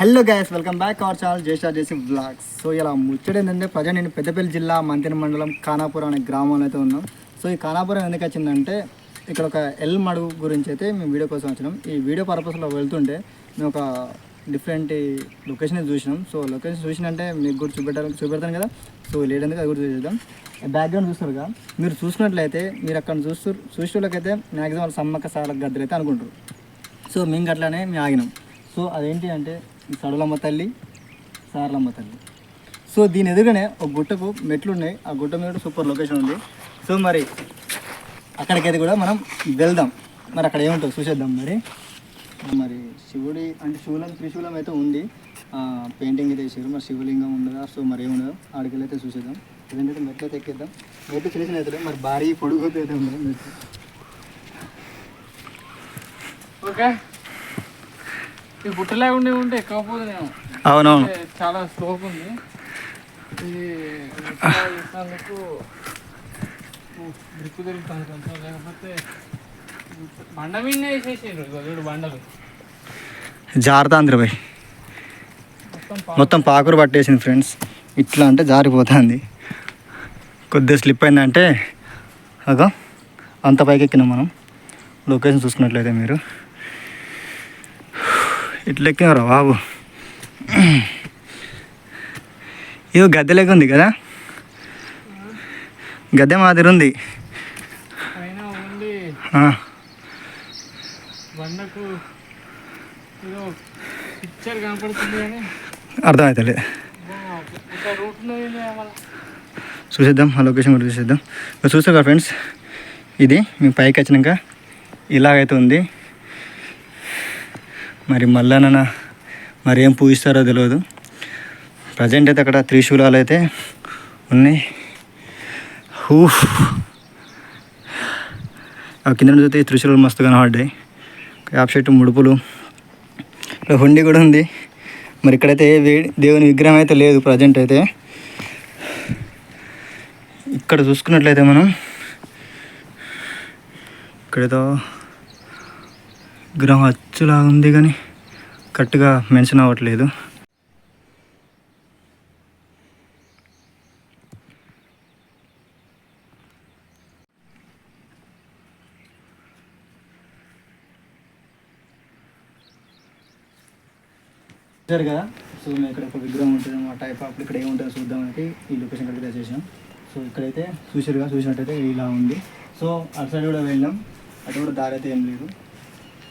Hello guys welcome back our channel జేషా జేసి blogs so ఇలా ముచ్చట ఏంటంటే ప్రజెంట్ నేను పెద్దపల్లి జిల్లా మంతిన మండలం ఖానాపురం అనే గ్రామంలో అయితే ఉన్నాం. సో ఈ ఖానాపురం ఎందుకు వచ్చిందంటే ఇక్కడ ఒక ఎల్ మడుగు గురించి అయితే మేము వీడియో కోసం వచ్చినాం. ఈ వీడియో పర్పస్లో వెళ్తుంటే మేము ఒక డిఫరెంట్ లొకేషన్ చూసినాం. సో లొకేషన్ చూసినంటే మీకు కూడా చూపెట్టాలి చూపెడతాను కదా? సో లేడందుకు అది కూడా చూసేద్దాం బ్యాక్గ్రౌండ్ చూస్తారుగా? మీరు చూసినట్లయితే మీరు అక్కడ చూస్తూ చూసేటోళ్ళకైతే మ్యాక్సిమం సమ్మక్క సాల గద్దలు అయితే అనుకుంటారు. సో మేము అట్లానే మేము ఆగినాం. సో అదేంటి అంటే సడులమ్మ తల్లి సారలమ్మ తల్లి. సో దీని ఎదురుగానే ఒక గుట్టకు మెట్లు ఉన్నాయి ఆ గుట్ట మీద కూడా సూపర్ లొకేషన్ ఉంది. సో మరి అక్కడికైతే కూడా మనం వెళ్దాం. మరి అక్కడ ఏముంటుంది చూసేద్దాం మరి. మరి శివుడి అంటే శివులం త్రిశూలం అయితే ఉంది. పెయింటింగ్ అయితే వేసారు మరి శివలింగం ఉండదా? సో మరి ఏముండదు ఆడికి అయితే చూసేద్దాం. ఏదంటే మెట్లు అయితే ఎక్కిద్దాం. మెట్లు చిన్న చిన్న అవుతుంది మరి భారీ పొడుగు అయితే ఉండదు మెట్లు. ఓకే ఈ ఉండి ఉంటే అవునవును. చాలా స్లోప్ ఉంది. ఇది గుట్టలా చేసినందుకు గ్రిప్ దొరుకుతుంది కొంచెం లేకపోతే బండ మీద వేసేసిండ్రు ఇగో చూడు బండలు. జారుతాంధ్రపై మొత్తం పాకురు పట్టేసింది ఫ్రెండ్స్. ఇట్లా అంటే జారిపోతుంది. కొద్దిగా స్లిప్ అయిందంటే అదో అంత పైకి ఎక్కినాం మనం. లొకేషన్ చూసుకున్నట్లయితే మీరు. ఇట్లా ఎక్కినారా బాబు. ఇదో గద్దె లెక్క ఉంది కదా? గద్దె మాదిరి ఉంది. పైన ఉండి ఆ, బండకు ఏదో పిక్చర్ కనపడుతుంది కానీ అర్థమవుతలే ఇంకా రూట్ ఉన్నది మళ్ళీ చూసేద్దాం ఆ లొకేషన్ కూడా చూసేద్దాం. మీరు చూస్తారు కదా ఫ్రెండ్స్ ఇది మేము పైకి వచ్చినాక ఇలాగైతే ఉంది. మరి మళ్ళా మరి ఏం పూజిస్తారో తెలియదు ప్రజెంట్ అయితే అక్కడ త్రిశూలాలు అయితే ఉన్నాయి. హూ ఆ కింద చూస్తే త్రిశూలాలు మస్తు కనబడ్డాయి యాప్ చెట్టు ముడుపులు. ఇక్కడ హుండీ కూడా ఉంది. మరి ఇక్కడైతే ఏ దేవుని విగ్రహం అయితే లేదు ప్రజెంట్ అయితే. ఇక్కడ చూసుకున్నట్లయితే మనం ఇక్కడతో విగ్రహం అచ్చులా ఉంది కానీ కరెక్ట్గా మెన్షన్ అవ్వట్లేదు. చూసారు కదా? సో మేము ఇక్కడ ఒక విగ్రహం ఉంటుంది ఆ టైప్ అప్పుడు ఇక్కడ ఏముంటుందో చూద్దామని ఈ లొకేషన్ కరెక్ట్గా చేసాం. సో ఇక్కడైతే చూసారుగా చూసినట్టయితే ఇలా ఉంది. సో అటు సైడ్ కూడా వెళ్ళాం. అటు కూడా దారి అయితే ఏం లేదు.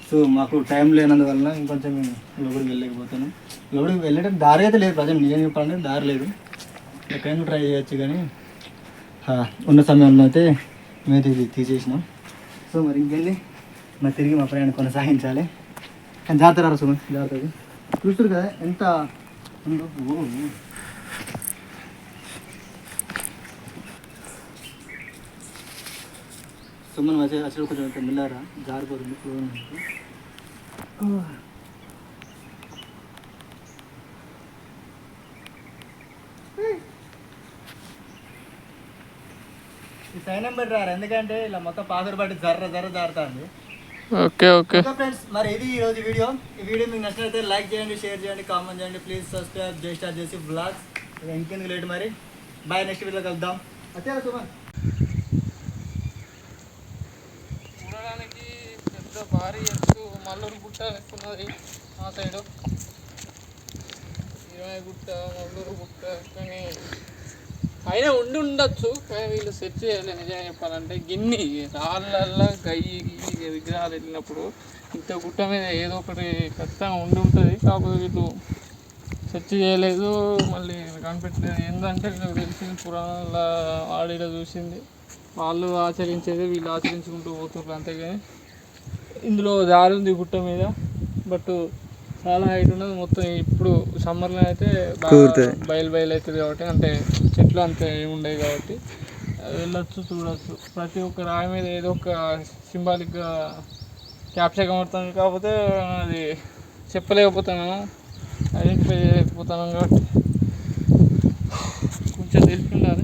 సో మాకు టైం లేనందువల్ల ఇంకొంచెం మేము లోపలికి వెళ్ళలేకపోతాను లోపలికి వెళ్ళేటప్పుడు దారి అయితే లేదు ప్రజెంట్ నిజం చెప్పాలంటే దారి లేదు. ఎక్కడైనా ట్రై చేయొచ్చు కానీ ఉన్న సమయంలో అయితే మేము ఇది తీసేసినాం. సో మరి ఇంకెళ్ళి మరి తిరిగి మా ప్రయాణం కొనసాగించాలి. కానీ జాగ్రత్త రా సుమన్ జాగ్రత్త చూస్తారు కదా ఎంత సుమన్ వచ్చే అసలు కొంచెం మెల్లారా? జారిపోతుంది. ఈ సైన్ నెంబర్ రారు? ఎందుకంటే ఇలా మొత్తం పాదురు బట్టి జర్ర జర్ర జారుతుంది. Okay okay. ఫ్రెండ్స్ మరి ఇది ఈ రోజు వీడియో. ఈ వీడియో మీకు నచ్చినట్లయితే లైక్ చేయండి షేర్ చేయండి కామెంట్ చేయండి. ప్లీజ్ సబ్స్క్రైబ్ జై స్టార్ చేసి బ్లాగ్స్ ఇంకెందుకు లేట్ మరి? బాయ్ నెక్స్ట్ వీడియో కలుద్దాం. అంతే సుమన్. పెద్ద భారీ ఎత్తు మల్లూరు గుట్ట ఎక్కున్నది ఆ సైడు. ఇరవై గుట్ట మల్లూరు గుట్ట కానీ అయినా ఉండి ఉండొచ్చు కానీ వీళ్ళు సెట్ చేయాలి నిజంగా చెప్పాలంటే. గిన్ని రాళ్ళల్లో గయ్యి గియ్యి విగ్రహాలు వెళ్ళినప్పుడు ఇంత గుట్ట మీద ఏదో ఒకటి ఖచ్చితంగా ఉండి ఉంటుంది. కాకపోతే వీళ్ళు సెర్చ్ చేయలేదు మళ్ళీ కనిపెట్టలేదు. ఏంటంటే నాకు తెలిసిన పురాణాల ఆడిలో చూసింది. వాళ్ళు ఆచరించేది వీళ్ళు ఆచరించుకుంటూ పోతున్నారు అంతేగాని. ఇందులో దారి ఉంది గుట్ట మీద. బట్ చాలా హైట్ ఉన్నది. మొత్తం ఇప్పుడు సమ్మర్లో అయితే. బయలు బయలు అవుతుంది కాబట్టి అంటే చెట్లు అంత ఏమి ఉండవు కాబట్టి వెళ్ళొచ్చు చూడొచ్చు. ప్రతి ఒక్క రాయి మీద ఏదో ఒక సింబాలిక్గా క్యాప్చర్ కనబడుతుంది. కాకపోతే అది చెప్పలేకపోతున్నాను ఐడెంటిఫై చేయలేకపోతున్నాను కాబట్టి కొంచెం తెలిసి ఉండాలి.